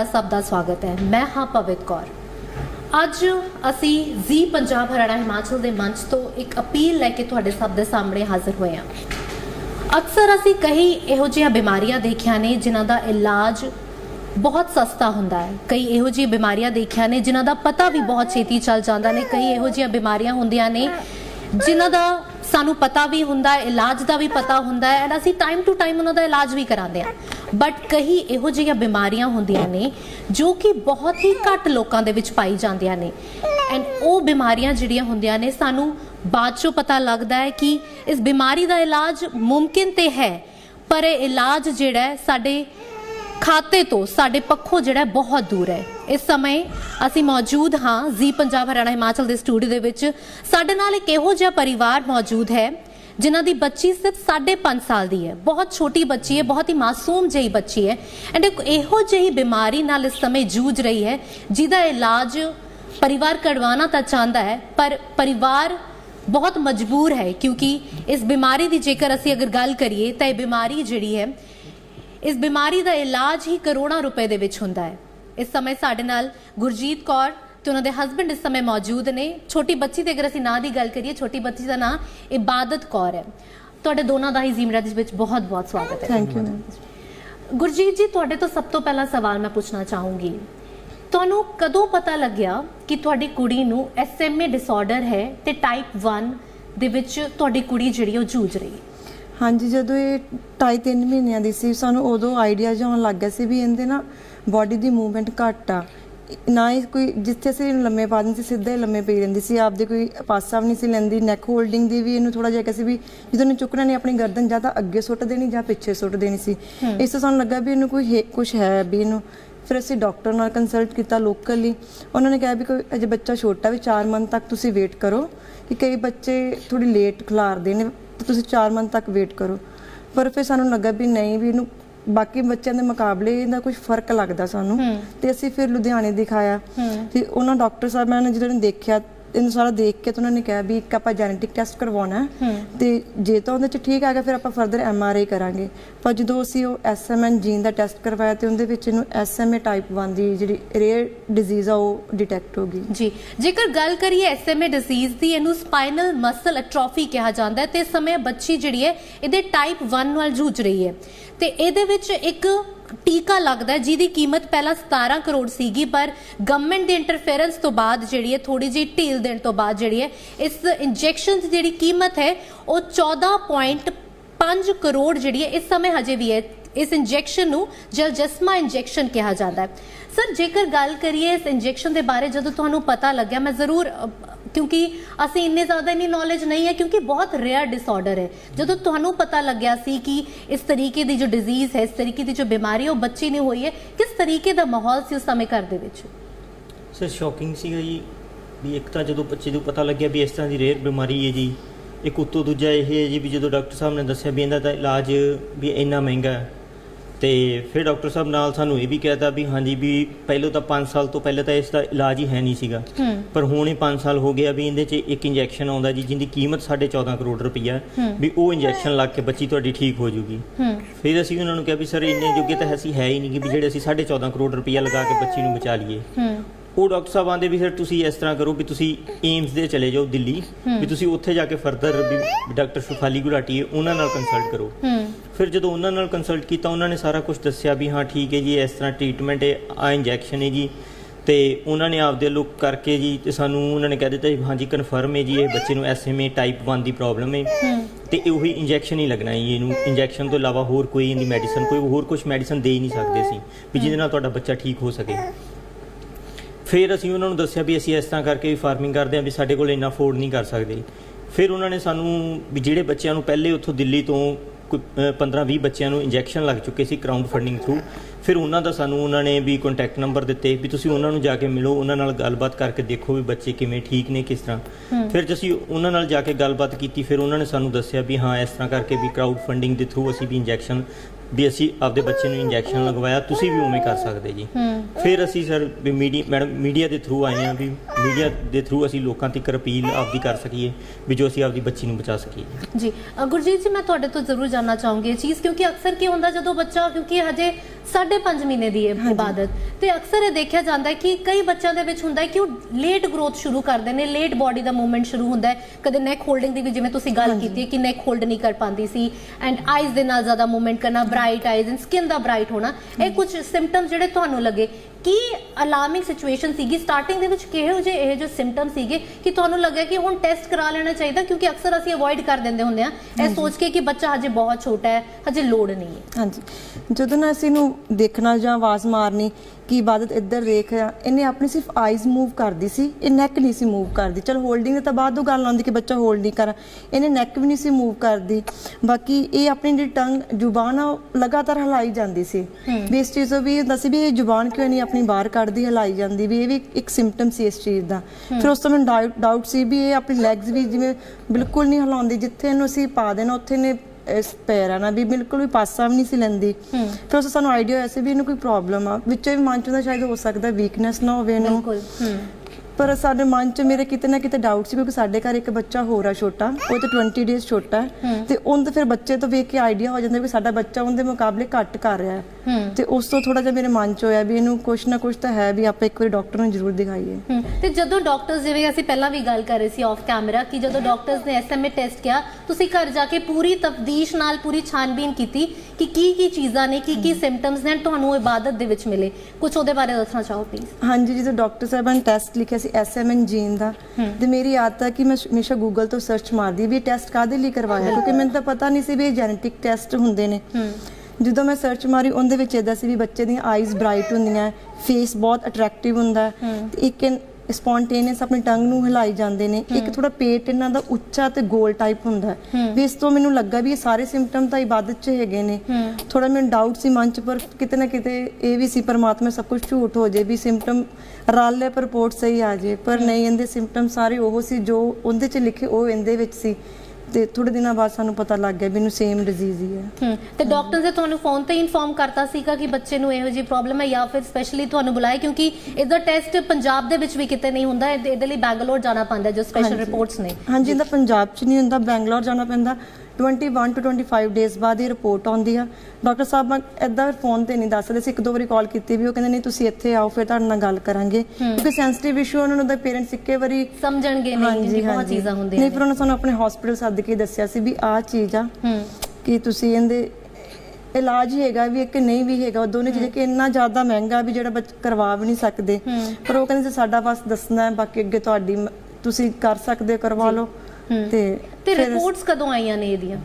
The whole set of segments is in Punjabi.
ਸਭ ਦਾ ਸਵਾਗਤ ਹੈ। ਮੈਂ ਹਾਂ ਪਵਿੱਤ ਕੌਰ। ਅੱਜ ਅਸੀਂ ਜ਼ੀ ਪੰਜਾਬ ਹਰਿਆਣਾ ਹਿਮਾਚਲ ਦੇ ਮੰਚ ਤੋਂ ਇੱਕ ਅਪੀਲ ਲੈ ਕੇ ਤੁਹਾਡੇ ਸਭ ਦੇ ਸਾਹਮਣੇ ਹਾਜ਼ਰ ਹੋਏ ਹਾਂ। ਅਕਸਰ ਅਸੀਂ ਕਈ ਇਹੋ ਜਿਹੀਆਂ ਬਿਮਾਰੀਆਂ ਦੇਖੀਆਂ ਨੇ ਜਿਨ੍ਹਾਂ ਦਾ ਇਲਾਜ ਬਹੁਤ ਸਸਤਾ ਹੁੰਦਾ ਹੈ। ਕਈ ਇਹੋ ਜਿਹੀਆਂ ਬਿਮਾਰੀਆਂ ਦੇਖੀਆਂ ਨੇ ਜਿਨ੍ਹਾਂ ਦਾ ਪਤਾ ਵੀ ਬਹੁਤ ਛੇਤੀ ਚੱਲ ਜਾਂਦਾ ਨੇ। ਕਈ ਇਹੋ ਜਿਹੀਆਂ ਬਿਮਾਰੀਆਂ ਹੁੰਦੀਆਂ ਨੇ ਜਿਨ੍ਹਾਂ ਦਾ ਸਾਨੂੰ ਪਤਾ ਵੀ ਹੁੰਦਾ ਹੈ, ਇਲਾਜ ਦਾ ਵੀ ਪਤਾ ਹੁੰਦਾ ਹੈ ਐਂਡ ਅਸੀਂ ਟਾਈਮ ਟੂ ਟਾਈਮ ਉਹਨਾਂ ਦਾ ਇਲਾਜ ਵੀ ਕਰਾਉਂਦੇ ਹਾਂ। ਬਟ ਕਈ ਇਹੋ ਜਿਹੀਆਂ ਬਿਮਾਰੀਆਂ ਹੁੰਦੀਆਂ ਨੇ ਜੋ ਕਿ ਬਹੁਤ ਹੀ ਘੱਟ ਲੋਕਾਂ ਦੇ ਵਿੱਚ ਪਾਈ ਜਾਂਦੀਆਂ ਨੇ। ਐਂਡ ਉਹ ਬਿਮਾਰੀਆਂ ਜਿਹੜੀਆਂ ਹੁੰਦੀਆਂ ਨੇ, ਸਾਨੂੰ ਬਾਅਦ ਚੋਂ ਪਤਾ ਲੱਗਦਾ ਹੈ ਕਿ ਇਸ ਬਿਮਾਰੀ ਦਾ ਇਲਾਜ ਮੁਮਕਿਨ ਤੇ ਹੈ, ਪਰ ਇਹ ਇਲਾਜ ਜਿਹੜਾ ਸਾਡੇ ਖਾਤੇ ਤੋਂ, ਸਾਡੇ ਪੱਖੋਂ ਜਿਹੜਾ ਬਹੁਤ ਦੂਰ ਹੈ। ਇਸ ਸਮੇਂ ਅਸੀਂ ਮੌਜੂਦ ਹਾਂ ਜ਼ੀ ਪੰਜਾਬ ਹਰਿਆਣਾ ਹਿਮਾਚਲ ਦੇ ਸਟੂਡੀਓ ਦੇ ਵਿੱਚ। ਸਾਡੇ ਨਾਲ ਇੱਕ ਇਹੋ ਜਿਹਾ ਪਰਿਵਾਰ ਮੌਜੂਦ ਹੈ, ਜਿਨ੍ਹਾਂ ਦੀ ਬੱਚੀ ਸਿਰਫ 5.5 ਸਾਲ ਦੀ ਹੈ। ਬਹੁਤ ਛੋਟੀ ਬੱਚੀ ਹੈ, ਬਹੁਤ ਹੀ ਮਾਸੂਮ ਜਿਹੀ ਬੱਚੀ ਹੈ। ਐਂਡ ਇੱਕ ਇਹੋ ਜਿਹੀ ਬਿਮਾਰੀ ਨਾਲ ਇਸ ਸਮੇਂ ਜੂਝ ਰਹੀ ਹੈ, ਜਿਹਦਾ ਇਲਾਜ ਪਰਿਵਾਰ ਕਰਵਾਉਣਾ ਤਾਂ ਚਾਹੁੰਦਾ ਹੈ, ਪਰ ਪਰਿਵਾਰ ਬਹੁਤ ਮਜਬੂਰ ਹੈ, ਕਿਉਂਕਿ ਇਸ ਬਿਮਾਰੀ ਦੀ ਜੇਕਰ ਅਸੀਂ ਅਗਰ ਗੱਲ ਕਰੀਏ ਤਾਂ ਇਹ ਬਿਮਾਰੀ ਜਿਹੜੀ ਹੈ, ਇਸ ਬਿਮਾਰੀ ਦਾ ਇਲਾਜ ਹੀ ਕਰੋੜਾਂ ਰੁਪਏ ਦੇ ਵਿੱਚ ਹੁੰਦਾ ਹੈ। ਇਸ ਸਮੇਂ ਸਾਡੇ ਨਾਲ ਗੁਰਜੀਤ ਕੌਰ ਤੇ ਉਹਨਾਂ ਦੇ ਹਸਬੰਡ ਇਸ ਸਮੇਂ ਮੌਜੂਦ ਨੇ। ਛੋਟੀ ਬੱਚੀ ਤੇ ਅਗਰ ਅਸੀਂ ਨਾਂ ਦੀ ਗੱਲ ਕਰੀਏ ਛੋਟੀ ਬੱਚੀ ਦਾ ਨਾਂ ਇਬਾਦਤ ਕੌਰ ਹੈ। ਤੁਹਾਡੇ ਦੋਨਾਂ ਦਾ ਹੀ ਜ਼ੀਮਰਾ ਦੇ ਵਿੱਚ ਬਹੁਤ ਬਹੁਤ ਸਵਾਗਤ ਹੈ। ਥੈਂਕ ਯੂ ਗੁਰਜੀਤ ਜੀ ਤੁਹਾਡੇ ਤੋਂ ਸਭ ਤੋਂ ਪਹਿਲਾ ਸਵਾਲ ਮੈਂ ਪੁੱਛਣਾ ਚਾਹੂੰਗੀ। ਤੁਹਾਨੂੰ ਕਦੋਂ ਪਤਾ ਲੱਗਿਆ ਕਿ ਤੁਹਾਡੀ ਕੁੜੀ ਨੂੰ ਐਸਐਮਏ ਡਿਸਆਰਡਰ ਹੈ ਤੇ ਟਾਈਪ 1 ਦੇ ਵਿੱਚ ਤੁਹਾਡੀ ਕੁੜੀ ਜਿਹੜੀ ਉਹ ਜੂਝ ਰਹੀ ਹੈ? ਹਾਂਜੀ ਜਦੋਂ ਇਹ 2.5 ਮਹੀਨਿਆਂ ਦੀ ਸੀ ਸਾਨੂੰ ਉਦੋਂ ਆਈਡੀਆ ਜਿਹਾ ਆਉਣ ਲੱਗ ਗਿਆ ਸੀ ਵੀ ਇਹਦੇ ਨਾ ਬਾਡੀ ਦੀ ਮੂਵਮੈਂਟ ਘੱਟ ਆ। ਨਾ ਹੀ ਕੋਈ ਜਿੱਥੇ ਅਸੀਂ ਇਹਨੂੰ ਲੰਮੇ ਪਾ ਦਿੰਦੇ ਸੀ ਸਿੱਧਾ ਹੀ ਲੰਮੇ ਪਈ ਰਹਿੰਦੀ ਸੀ। ਆਪਦੇ ਕੋਈ ਪਾਸਾ ਵੀ ਨਹੀਂ ਸੀ ਲੈਂਦੀ ਨੈਕ ਹੋਲਡਿੰਗ ਦੀ ਵੀ ਇਹਨੂੰ ਥੋੜਾ ਜਿਹਾ ਕਿ ਸੀ ਵੀ ਜਦੋਂ ਇਹਨੇ ਚੁੱਕਣਾ ਨੇ ਆਪਣੀ ਗਰਦਨ ਜਾਂ ਤਾਂ ਅੱਗੇ ਸੁੱਟ ਦੇਣੀ ਜਾਂ ਪਿੱਛੇ ਸੁੱਟ ਦੇਣੀ ਸੀ। ਇਸ ਤੋਂ ਸਾਨੂੰ ਲੱਗਾ ਵੀ ਇਹਨੂੰ ਕੋਈ ਕੁਝ ਹੈ ਵੀ ਇਹਨੂੰ। ਫਿਰ ਅਸੀਂ ਡਾਕਟਰ ਨਾਲ ਕੰਸਲਟ ਕੀਤਾ ਲੋਕਲੀ ਉਹਨਾਂ ਨੇ ਕਿਹਾ ਵੀ ਕੋਈ ਅਜੇ ਬੱਚਾ ਛੋਟਾ ਵੀ 4 ਮੰਥ ਤੱਕ ਤੁਸੀਂ ਵੇਟ ਕਰੋ ਕਿ ਕਈ ਬੱਚੇ ਥੋੜੀ ਲੇਟ ਖਿਲਾਰਦੇ ਨੇ ਤੁਸੀਂ 4 ਮੰਥ ਤੱਕ ਵੇਟ ਕਰੋ। ਪਰ ਫਿਰ ਸਾਨੂੰ ਲੱਗਾ ਵੀ ਨਹੀਂ ਵੀ ਇਹਨੂੰ ਬਾਕੀ ਬੱਚਿਆਂ ਦੇ ਮੁਕਾਬਲੇ ਇਹਦਾ ਕੁਝ ਫ਼ਰਕ ਲੱਗਦਾ ਸਾਨੂੰ ਤੇ ਅਸੀਂ ਫਿਰ ਲੁਧਿਆਣੇ ਦਿਖਾਇਆ ਤੇ ਉਹਨਾਂ ਡਾਕਟਰ ਸਾਹਿਬਾਂ ਨੇ ਜਦੋਂ ਦੇਖਿਆ ਇਹਨੂੰ ਸਾਰਾ ਦੇਖ ਕੇ ਤਾਂ ਉਹਨਾਂ ਨੇ ਕਿਹਾ ਵੀ ਇੱਕ ਆਪਾਂ ਜੈਨੇਟਿਕ ਟੈਸਟ ਕਰਵਾਉਣਾ ਤੇ ਜੇ ਤਾਂ ਉਹਦੇ ਚ ਠੀਕ ਆ ਗਿਆ ਫਿਰ ਆਪਾਂ ਫਰਦਰ ਐਮ ਆਰ ਆਈ ਕਰਾਂਗੇ। ਪਰ ਜਦੋਂ ਅਸੀਂ ਉਹ ਐਸ ਐਮ ਐਨ ਜੀਨ ਦਾ ਟੈਸਟ ਕਰਵਾਇਆ ਤੇ ਉਹਦੇ ਵਿੱਚ ਇਹਨੂੰ ਐਸ ਐਮ ਏ ਟਾਈਪ 1 ਦੀ ਜਿਹੜੀ ਰੇਅਰ ਡਿਜ਼ੀਜ਼ ਆ ਉਹ ਡਿਟੈਕਟ ਹੋ ਗਈ। ਜੀ। ਜੇਕਰ ਗੱਲ ਕਰੀਏ ਐਸਐਮਏ ਡਿਜ਼ੀਜ਼ ਦੀ ਇਹਨੂੰ ਸਪਾਈਨਲ ਮਸਲ ਐਟ੍ਰੋਫੀ ਕਿਹਾ ਜਾਂਦਾ ਹੈ ਤੇ ਇਸ ਸਮੇਂ ਬੱਚੀ ਜਿਹੜੀ ਹੈ ਇਹਦੇ ਟਾਈਪ 1 ਨਾਲ ਜੂਝ ਰਹੀ ਹੈ। ਤੇ ਇਹਦੇ ਵਿੱਚ ਇੱਕ ਟੀਕਾ ਲੱਗਦਾ ਜਿਹਦੀ ਕੀਮਤ ਪਹਿਲਾਂ 17 ਕਰੋੜ ਸੀਗੀ, ਪਰ ਗਵਰਨਮੈਂਟ ਦੇ ਇੰਟਰਫੇਰੈਂਸ ਤੋਂ ਬਾਅਦ ਜਿਹੜੀ ਹੈ ਥੋੜੀ ਜਿਹੀ ਢੀਲ ਦੇਣ ਤੋਂ ਬਾਅਦ ਜਿਹੜੀ ਹੈ, ਇਸ ਇੰਜੈਕਸ਼ਨ ਦੀ ਜਿਹੜੀ ਕੀਮਤ ਹੈ, ਉਹ 14.5 ਕਰੋੜ ਜਿਹੜੀ ਹੈ, ਇਸ ਸਮੇਂ ਹਜੇ ਵੀ ਹੈ। ਇਸ ਇੰਜੈਕਸ਼ਨ ਨੂੰ ਜਲਜਸਮਾ ਇੰਜੈਕਸ਼ਨ ਕਿਹਾ ਜਾਂਦਾ ਹੈ। ਸਰ, ਜੇਕਰ ਗੱਲ ਕਰੀਏ ਇਸ ਇੰਜੈਕਸ਼ਨ ਦੇ ਬਾਰੇ, ਜਦੋਂ ਤੁਹਾਨੂੰ ਪਤਾ ਲੱਗਿਆ, ਮੈਂ ਜ਼ਰੂਰ ਕਿਉਂਕਿ ਅਸੀਂ ਇੰਨੇ ਜ਼ਿਆਦਾ ਇੰਨੀ ਨੌਲੇਜ ਨਹੀਂ ਹੈ ਕਿਉਂਕਿ ਬਹੁਤ ਰੇਅਰ ਡਿਸਆਰਡਰ ਹੈ ਜਦੋਂ ਤੁਹਾਨੂੰ ਪਤਾ ਲੱਗਿਆ ਸੀ ਕਿ ਇਸ ਤਰੀਕੇ ਦੀ ਜੋ ਡਿਜ਼ੀਜ਼ ਹੈ ਇਸ ਤਰੀਕੇ ਦੀ ਜੋ ਬਿਮਾਰੀ ਹੈ ਉਹ ਬੱਚੀ ਨੂੰ ਹੋਈ ਹੈ ਕਿਸ ਤਰੀਕੇ ਦਾ ਮਾਹੌਲ ਸੀ ਉਸ ਸਮੇਂ ਘਰ ਦੇ ਵਿੱਚ ਸਰ ਸ਼ੌਕਿੰਗ ਸੀਗਾ ਜੀ ਵੀ ਇੱਕ ਤਾਂ ਜਦੋਂ ਬੱਚੇ ਨੂੰ ਪਤਾ ਲੱਗਿਆ ਵੀ ਇਸ ਤਰ੍ਹਾਂ ਦੀ ਰੇਅਰ ਬਿਮਾਰੀ ਹੈ ਜੀ ਇੱਕ ਉੱਤੋਂ ਦੂਜਾ ਇਹ ਹੈ ਜੀ ਵੀ ਜਦੋਂ ਡਾਕਟਰ ਸਾਹਿਬ ਨੇ ਦੱਸਿਆ ਵੀ ਇਹਦਾ ਤਾਂ ਇਲਾਜ ਵੀ ਇੰਨਾ ਮਹਿੰਗਾ ਹੈ ਤੇ ਫਿਰ ਡਾਕਟਰ ਸਾਹਿਬ ਨਾਲ ਸਾਨੂੰ ਇਹ ਵੀ ਕਹਿਤਾ ਵੀ ਹਾਂਜੀ ਵੀ ਪਹਿਲਾਂ ਤਾਂ 5 ਸਾਲ ਤੋਂ ਪਹਿਲਾਂ ਤਾਂ ਇਸ ਦਾ ਇਲਾਜ ਹੀ ਹੈ ਨਹੀਂ ਸੀਗਾ। ਪਰ ਹੁਣ ਹੀ 5 ਸਾਲ ਹੋ ਗਿਆ ਵੀ ਇਹਦੇ 'ਚ ਇੱਕ ਇੰਜੈਕਸ਼ਨ ਆਉਂਦਾ ਜੀ ਜਿਹਦੀ ਕੀਮਤ 14.5 ਕਰੋੜ ਰੁਪਈਆ। ਵੀ ਉਹ ਇੰਜੈਕਸ਼ਨ ਲੱਗ ਕੇ ਬੱਚੀ ਤੁਹਾਡੀ ਠੀਕ ਹੋ ਜੂਗੀ। ਫਿਰ ਅਸੀਂ ਉਹਨਾਂ ਨੂੰ ਕਿਹਾ ਵੀ ਸਰ ਇੰਨੇ ਜੋਗੇ ਤਾਂ ਅਸੀਂ ਹੈ ਹੀ ਨਹੀਂ ਕਿ ਵੀ ਜਿਹੜੇ ਅਸੀਂ 14.5 ਕਰੋੜ ਰੁਪਈਆ ਲਗਾ ਕੇ ਬੱਚੀ ਨੂੰ ਬਚਾ ਲਈਏ। ਉਹ ਡਾਕਟਰ ਸਾਹਿਬ ਆਂਦੇ ਵੀ ਫਿਰ ਤੁਸੀਂ ਇਸ ਤਰ੍ਹਾਂ ਕਰੋ ਵੀ ਤੁਸੀਂ ਏਮਸ ਦੇ ਚਲੇ ਜਾਓ ਦਿੱਲੀ। ਵੀ ਤੁਸੀਂ ਉੱਥੇ ਜਾ ਕੇ ਫਰਦਰ ਵੀ ਡਾਕਟਰ ਸ਼ੁਫਾਲੀ ਗੁਲਾਟੀ ਉਹਨਾਂ ਨਾਲ ਕੰਸਲਟ ਕਰੋ। ਫਿਰ ਜਦੋਂ ਉਹਨਾਂ ਨਾਲ ਕੰਸਲਟ ਕੀਤਾ ਉਹਨਾਂ ਨੇ ਸਾਰਾ ਕੁਝ ਦੱਸਿਆ ਵੀ ਹਾਂ ਠੀਕ ਹੈ ਜੀ ਇਸ ਤਰ੍ਹਾਂ ਟ੍ਰੀਟਮੈਂਟ ਹੈ ਆ ਇੰਜੈਕਸ਼ਨ ਹੈ ਜੀ। ਤੇ ਉਹਨਾਂ ਨੇ ਆਪਦੇ ਲੁੱਕ ਕਰਕੇ ਜੀ ਤੇ ਸਾਨੂੰ ਉਹਨਾਂ ਨੇ ਕਹਿ ਦਿੱਤਾ ਜੀ ਹਾਂਜੀ ਕਨਫਰਮ ਹੈ ਜੀ ਇਹ ਬੱਚੇ ਨੂੰ ਐਸਐਮਏ ਟਾਈਪ 1 ਦੀ ਪ੍ਰੋਬਲਮ ਹੈ। ਤੇ ਇਹ ਉਹੀ ਇੰਜੈਕਸ਼ਨ ਹੀ ਲੱਗਣਾ ਹੈ ਜੀ ਇਹਨੂੰ। ਇੰਜੈਕਸ਼ਨ ਤੋਂ ਇਲਾਵਾ ਹੋਰ ਕੋਈ ਇਹਦੀ ਮੈਡੀਸਨ ਕੋਈ ਹੋਰ ਕੁਝ ਮੈਡੀਸਨ ਦੇ ਹੀ ਨਹੀਂ ਸਕਦੇ ਸੀ ਵੀ ਜਿਹਦੇ ਨਾਲ ਤੁਹਾਡਾ ਬੱਚਾ ਠੀਕ ਹੋ ਸਕੇ। ਫਿਰ ਅਸੀਂ ਉਹਨਾਂ ਨੂੰ ਦੱਸਿਆ ਵੀ ਅਸੀਂ ਇਸ ਤਰ੍ਹਾਂ ਕਰਕੇ ਵੀ ਫਾਰਮਿੰਗ ਕਰਦੇ ਹਾਂ ਵੀ ਸਾਡੇ ਕੋਲ ਇੰਨਾ ਅਫੋਰਡ ਨਹੀਂ ਕਰ ਸਕਦੇ। ਫਿਰ ਉਹਨਾਂ ਨੇ ਸਾਨੂੰ ਵੀ ਜਿਹੜੇ ਬੱਚਿਆਂ ਨੂੰ ਪਹਿਲੇ ਉੱਥੋਂ ਦਿੱਲੀ ਤੋਂ 15-20 ਬੱਚਿਆਂ ਨੂੰ ਇੰਜੈਕਸ਼ਨ ਲੱਗ ਚੁੱਕੇ ਸੀ ਕਰਾਊਂਡ ਫੰਡਿੰਗ ਥਰੂ ਫਿਰ ਉਹਨਾਂ ਦਾ ਸਾਨੂੰ ਉਹਨਾਂ ਨੇ ਵੀ ਕੰਟੈਕਟ ਨੰਬਰ ਦਿੱਤੇ ਵੀ ਤੁਸੀਂ ਉਹਨਾਂ ਨੂੰ ਜਾ ਕੇ ਮਿਲੋ ਉਹਨਾਂ ਨਾਲ ਗੱਲਬਾਤ ਕਰਕੇ ਦੇਖੋ ਵੀ ਬੱਚੇ ਕਿਵੇਂ ਠੀਕ ਨੇ ਕਿਸ ਤਰ੍ਹਾਂ। ਫਿਰ ਜਦ ਅਸੀਂ ਉਹਨਾਂ ਨਾਲ ਜਾ ਕੇ ਗੱਲਬਾਤ ਕੀਤੀ ਫਿਰ ਉਹਨਾਂ ਨੇ ਸਾਨੂੰ ਦੱਸਿਆ ਵੀ ਹਾਂ ਇਸ ਤਰ੍ਹਾਂ ਕਰਕੇ ਵੀ ਕਰਾਊਡ ਫੰਡਿੰਗ ਦੇ ਥਰੂ ਅਸੀਂ ਵੀ ਇੰਜੈਕਸ਼ਨ ਵੀ ਅਸੀਂ ਆਪਦੇ ਬੱਚੇ ਨੂੰ ਇੰਜੈਕਸ਼ਨ ਲਗਵਾਇਆ ਤੁਸੀਂ ਵੀ ਉਵੇਂ ਕਰ ਸਕਦੇ ਜੀ। ਫਿਰ ਅਸੀਂ ਸਰ ਵੀ ਮੀਡੀਆ ਮੈਡਮ ਮੀਡੀਆ ਦੇ ਥਰੂ ਆਏ ਹਾਂ ਵੀ ਮੀਡੀਆ ਦੇ ਥਰੂ ਅਸੀਂ ਲੋਕਾਂ ਤੱਕ ਅਪੀਲ ਆਪਦੀ ਕਰ ਸਕੀਏ ਵੀ ਜੋ ਅਸੀਂ ਆਪਦੀ ਬੱਚੀ ਨੂੰ ਬਚਾ ਸਕੀਏ। ਜੀ। ਗੁਰਜੀਤ ਜੀ ਮੈਂ ਤੁਹਾਡੇ ਤੋਂ ਜ਼ਰੂਰ ਜਾਨਣਾ ਚਾਹੂੰਗੀ ਇਹ ਚੀਜ਼ ਕਿਉਂਕਿ ਅਕਸਰ ਕੀ ਹੁੰਦਾ ਜਦੋਂ ਬੱਚਾ ਕਿਉਂਕਿ ਹਜੇ 5.5 ਮਹੀਨੇ ਦੀ ਇਹ ਇਬਾਦਤ। ਤੇ ਅਕਸਰ ਇਹ ਦੇਖਿਆ ਜਾਂਦਾ ਹੈ ਕਿ ਕਈ ਬੱਚਿਆਂ ਦੇ ਵਿੱਚ ਹੁੰਦਾ ਹੈ ਕਿ ਉਹ ਲੇਟ ਗਰੋਥ ਸ਼ੁਰੂ ਕਰਦੇ ਨੇ ਲੇਟ ਬਾਡੀ ਦਾ ਮੂਵਮੈਂਟ ਸ਼ੁਰੂ ਹੁੰਦਾ ਹੈ। ਕਦੇ ਨੈਕ ਹੋਲਡਿੰਗ ਦੀ ਵੀ ਜਿਵੇਂ ਤੁਸੀਂ ਗੱਲ ਕੀਤੀ ਹੈ ਕਿ ਨੈਕ ਹੋਲਡ ਨਹੀਂ ਕਰ ਪਾਉਂਦੀ ਸੀ ਐਂਡ ਆਈਜ਼ ਦੇ ਨਾਲ ਜ਼ਿਆਦਾ ਮੂਵਮੈਂਟ ਕਰਨਾ ਬ੍ਰਾਈਟ ਆਈਜ਼ ਐਂਡ ਸਕਿਨ ਦਾ ਬ੍ਰਾਈਟ ਹੋਣਾ ਇਹ ਕੁਝ ਸਿੰਪਟਮਸ ਜਿਹੜੇ ਤੁਹਾਨੂੰ ਲੱਗੇ ਕੀ ਅਲਾਰਮਿੰਗ ਸਿਚੁਏਸ਼ਨ ਸੀਗੀ? ਸਟਾਰਟਿੰਗ ਦੇ ਵਿੱਚ ਕਿਹੋ ਜਿਹੇ ਇਹ ਜੋ ਸਿੰਪਟਮ ਸੀਗੇ ਕਿ ਤੁਹਾਨੂੰ ਲੱਗਿਆ ਕਿ ਹੁਣ ਟੈਸਟ ਕਰਾ ਲੈਣਾ ਚਾਹੀਦਾ? ਕਿਉਂਕਿ ਅਕਸਰ ਅਸੀਂ ਅਵੋਇਡ ਕਰ ਦਿੰਦੇ ਹੁੰਦੇ ਆ ਇਹ ਸੋਚ ਕੇ ਕਿ ਬੱਚਾ ਹਜੇ ਬਹੁਤ ਛੋਟਾ ਹੈ ਹਜੇ ਲੋੜ ਨਹੀਂ ਹੈ। ਹਾਂਜੀ। ਜਦੋਂ ਨਾ ਅਸੀਂ ਨੂੰ ਦੇਖਣਾ ਜਾਂ ਆਵਾਜ਼ ਮਾਰਨੀ ਕਿ ਇਬਾਦਤ ਇੱਧਰ ਦੇਖ ਇਹਨੇ ਆਪਣੀ ਸਿਰਫ ਆਈਜ਼ ਮੂਵ ਕਰਦੀ ਸੀ ਇਹ ਨੈਕ ਨਹੀਂ ਸੀ ਮੂਵ ਕਰਦੀ। ਚਲ ਹੋਲਡਿੰਗ ਤਾਂ ਬਾਅਦ ਉਹ ਗੱਲ ਆਉਂਦੀ ਕਿ ਬੱਚਾ ਹੋਲਡ ਨਹੀਂ ਕਰ। ਇਹਨੇ ਨੈਕ ਵੀ ਨਹੀਂ ਸੀ ਮੂਵ ਕਰਦੀ। ਬਾਕੀ ਇਹ ਆਪਣੀ ਜਿਹੜੀ ਟੰਗ ਜ਼ੁਬਾਨ ਆ ਲਗਾਤਾਰ ਹਿਲਾਈ ਜਾਂਦੀ ਸੀ। ਵੀ ਇਸ ਚੀਜ਼ ਵੀ ਹੁੰਦਾ ਸੀ ਵੀ ਇਹ ਜ਼ੁਬਾਨ ਕਿਉਂ ਨਹੀਂ ਆਪਣੀ ਬਾਹਰ ਕੱਢਦੀ ਹਿਲਾਈ ਜਾਂਦੀ ਵੀ ਇਹ ਵੀ ਇੱਕ ਸਿੰਪਟਮ ਸੀ ਇਸ ਚੀਜ਼ ਦਾ। ਫਿਰ ਉਸ ਤੋਂ ਮੈਨੂੰ ਡਾਊਟ ਸੀ ਵੀ ਇਹ ਆਪਣੀ ਲੈਗਸ ਵੀ ਜਿਵੇਂ ਬਿਲਕੁਲ ਨਹੀਂ ਹਿਲਾਉਂਦੀ ਜਿੱਥੇ ਇਹਨੂੰ ਅਸੀਂ ਪਾ ਦੇਣਾ ਉੱਥੇ ਨੇ ਇਸ ਪੈਰਾਂ ਨਾਲ ਵੀ ਬਿਲਕੁਲ ਵੀ ਪਾਸਾ ਵੀ ਨਹੀਂ ਸੀ ਲੈਂਦੀ। ਫਿਰ ਉਸ ਸਾਨੂੰ ਆਈਡੀਆ ਹੋਇਆ ਸੀ ਵੀ ਇਹਨੂੰ ਕੋਈ ਪ੍ਰੋਬਲਮ ਆ। ਵਿੱਚੋਂ ਵੀ ਮਨ ਚ ਹੁੰਦਾ ਸ਼ਾਇਦ ਹੋ ਸਕਦਾ ਵੀਕਨੈਸ ਨਾ ਹੋਵੇ ਇਹਨੂੰ। ਬਿਲਕੁਲ ਪਰ ਸਾਡੇ ਮਨ ਚ ਮੇਰੇ ਕਿਤੇ ਨਾ ਕਿਤੇ ਡਾਊਟ ਸੀ ਕਿਉਂਕਿ ਸਾਡੇ ਘਰ ਇੱਕ ਬੱਚਾ ਹੋਰ ਆ ਛੋਟਾ ਉਹ ਤੇ 20 ਡੇਜ਼ ਛੋਟਾ ਹੈ ਤੇ ਉਹਨ ਫਿਰ ਬੱਚੇ ਤੋਂ ਵੇਖ ਕੇ ਆਈਡੀਆ ਹੋ ਜਾਂਦਾ ਵੀ ਸਾਡਾ ਬੱਚਾ ਉਹਦੇ ਮੁਕਾਬਲੇ ਘੱਟ ਕਰ ਰਿਹਾ ਹੈ। ਤੇ ਉਸ ਤੋਂ ਥੋੜਾ ਜਿਹਾ ਮੇਰੇ ਮਨ ਚ ਹੋਇਆ ਵੀ ਇਹਨੂੰ ਕੁਛ ਨਾ ਕੁਛ ਤਾਂ ਹੈ ਵੀ ਆਪਾਂ ਇੱਕ ਵਾਰੀ ਡਾਕਟਰ ਨੂੰ ਜ਼ਰੂਰ ਦਿਖਾਈਏ। ਤੇ ਜਦੋਂ ਡਾਕਟਰਸ ਜਿਵੇਂ ਅਸੀਂ ਪਹਿਲਾਂ ਵੀ ਗੱਲ ਕਰ ਰਹੇ ਸੀ ਆਫ ਕੈਮਰਾ ਕਿ ਜਦੋਂ ਡਾਕਟਰਸ ਨੇ ਐਸਐਮਏ ਟੈਸਟ ਕਿਹਾ ਤੁਸੀਂ ਘਰ ਜਾ ਕੇ ਪੂਰੀ ਤਫਦੀਸ਼ ਨਾਲ ਪੂਰੀ ਛਾਨਬੀਨ ਕੀਤੀ ਕਿ ਕੀ ਕੀ ਚੀਜ਼ਾਂ ਨੇ ਕੀ ਕੀ ਸਿੰਪਟਮਸ ਨੇ ਤੁਹਾਨੂੰ ਇਬਾਦਤ ਦੇ ਵਿੱਚ ਮਿਲੇ। ਕੁਝ ਉਹਦੇ ਬਾਰੇ ਦੱਸਣਾ ਚਾਹੋ ਪਲੀਜ਼ ਹਾਂਜੀ ਜਦੋਂ ਡਾਕਟਰ ਸਾਹਿਬਾਨ ਟੈਸਟ ਲਿਖਿਆ ਸੀ ਐਸਐਮਐਨ ਜੀਨ ਦਾ। ਤੇ ਮੇਰੀ ਆਦਤ ਹੈ ਕਿ ਮੈਂ ਹਮੇਸ਼ਾ ਗੂਗਲ ਤੋਂ ਸਰਚ ਮਾਰਦੀ ਵੀ ਇਹ ਟੈਸਟ ਕਾਦੇ ਲਈ ਕਰਵਾਇਆ। ਕਿਉਂਕਿ ਮੈਨੂੰ ਤਾਂ ਪਤਾ ਨਹੀਂ ਸੀ ਵੀ ਇਹ ਜੈਨੇਟਿਕ ਟੈਸਟ ਹੁੰਦੇ ਨੇ। ਜਦੋਂ ਮੈਂ ਸਰਚ ਮਾਰੀ ਉਹਦੇ ਵਿੱਚ ਇਦਾਂ ਸੀ ਵੀ ਬੱਚੇ ਦੀਆਂ ਆਈਜ਼ ਬ੍ਰਾਈਟ ਹੁੰਦੀਆਂ ਫੇਸ ਬਹੁਤ ਅਟਰੈਕਟਿਵ ਹੁੰਦਾ। ਤੇ ਇੱਕ ਸਪੌਂਟੇਨੀਅਸ ਆਪਣੀ ਟੰਗ ਨੂੰ ਹਿਲਾਈ ਜਾਂਦੇ ਨੇ। ਇੱਕ ਥੋੜਾ ਪੇਟ ਇਹਨਾਂ ਦਾ ਉੱਚਾ ਤੇ ਗੋਲ ਟਾਈਪ ਹੁੰਦਾ ਵੀ ਇਸ ਤੋਂ ਮੈਨੂੰ ਲੱਗਾ ਵੀ ਇਹ ਸਾਰੇ ਸਿੰਪਟਮ ਤਾਂ ਇਬਾਦਤ 'ਚ ਹੈਗੇ ਨੇ। ਥੋੜਾ ਮੈਨੂੰ ਡਾਊਟ ਸੀ ਮਨ 'ਚ ਪਰ ਕਿਤੇ ਨਾ ਕਿਤੇ ਇਹ ਵੀ ਸੀ ਪਰਮਾਤਮਾ ਸਭ ਕੁਝ ਝੂਠ ਹੋ ਜੇ ਵੀ ਸਿੰਪਟਮ ਰਲ ਹੈ ਪਰ ਰਿਪੋਰਟ ਸਹੀ ਆ ਜੇ ਪਰ ਨਹੀਂ ਇਹਦੇ ਸਿੰਪਟਮ ਸਾਰੇ ਉਹ ਸੀ ਜੋ ਉਹਦੇ 'ਚ ਲਿਖੇ ਉਹ ਇਹਦੇ ਵਿੱਚ ਸੀ। ਤੇ ਥੋੜੇ ਦਿਨਾਂ ਬਾਅਦ ਸਾਨੂੰ ਪਤਾ ਲੱਗ ਗਿਆ ਵੀ ਇਹਨੂੰ ਸੇਮ ਡਿਜ਼ੀਜ਼ ਹੀ ਹੈ। ਹਮ, ਤੇ ਡਾਕਟਰ ਨੇ ਤੁਹਾਨੂੰ ਫੋਨ ਤੇ ਇਨਫੋਰਮ ਕਰਤਾ ਸੀਗਾ ਕਿ ਬੱਚੇ ਨੂੰ ਇਹੋ ਜਿਹੀ ਪ੍ਰੋਬਲਮ ਹੈ ਜਾਂ ਫਿਰ ਸਪੈਸ਼ਲੀ ਤੁਹਾਨੂੰ ਬੁਲਾਇਆ ਕਿਉਂਕਿ ਇਹਦਾ ਟੈਸਟ ਪੰਜਾਬ ਦੇ ਵਿੱਚ ਵੀ ਕਿਤੇ ਨਹੀਂ ਹੁੰਦਾ ਇਹਦੇ ਲਈ ਬੈਂਗਲੌਰ ਜਾਣਾ ਪੈਂਦਾ ਜੋ ਸਪੈਸ਼ਲ। ਰਿਪੋਰਟਸ ਨੇ। ਹਾਂਜੀ ਇਹਦਾ ਪੰਜਾਬ 'ਚ ਨਹੀਂ ਹੁੰਦਾ ਬੈਂਗਲੌਰ ਜਾਣਾ ਪੈਂਦਾ। 21 ਟੂ 25 ਡੇਜ਼ ਬਾਅਦ ਇਹ ਰਿਪੋਰਟ ਆਉਂਦੀ ਆ। ਡਾਕਟਰ ਸਾਹਿਬ ਐਦਾਂ ਫੋਨ ਤੇ ਨਹੀਂ ਦੱਸਦੇ ਸੀ ਇੱਕ ਦੋ ਵਾਰੀ ਕਾਲ ਕੀਤੀ ਵੀ ਉਹ ਕਹਿੰਦੇ ਨਹੀਂ ਤੁਸੀਂ ਇੱਥੇ ਆਓ ਫਿਰ ਤੁਹਾਡੇ ਨਾਲ ਗੱਲ ਕਰਾਂਗੇ। ਕਿਉਂਕਿ ਸੈਂਸਿਟਿਵ ਇਸ਼ੂ ਉਹਨਾਂ ਦਾ ਪੇਰੈਂਟਸ ਇੱਕੇ ਵਾਰੀ ਸਮਝਣਗੇ ਨਹੀਂ ਕਿ ਬਹੁਤ ਚੀਜ਼ਾਂ ਹੁੰਦੀਆਂ ਨਹੀਂ ਫਿਰ ਉਹਨਾਂ ਸਾਨੂੰ ਆਪਣੇ ਹਸਪੀਟਲ ਸੱਦ ਕੇ ਦੱਸਿਆ ਸੀ ਵੀ ਆਹ ਚੀਜ਼ ਆ ਕਿ ਤੁਸੀਂ ਇਹਦੇ ਇਲਾਜ ਹੀ ਹੈਗਾ ਵੀ ਇੱਕ ਨਹੀਂ ਵੀ ਹੈਗਾ ਉਹ ਦੋਨੇ ਚੀਜ਼ਾਂ ਕਿ ਇੰਨਾ ਜ਼ਿਆਦਾ ਮਹਿੰਗਾ ਵੀ ਜਿਹੜਾ ਬੱਚ ਕਰਵਾ ਵੀ ਨਹੀਂ ਸਕਦੇ। ਪਰ ਉਹ ਕਹਿੰਦੇ ਸਾਡਾ ਬਸ ਦੱਸਣਾ ਹੈ ਬਾਕੀ ਅੱਗੇ ਤੁਹਾਡੀ ਮ- ਤੁਸੀਂ ਕਰ ਸਕਦੇ ਹੋ ਕਰਵਾ ਲਓ। ਤੇ ਤੇ ਰਿਪੋਰਟਸ ਕਦੋਂ ਆਈਆਂ ਨੇ ਇਹਦੀਆਂ?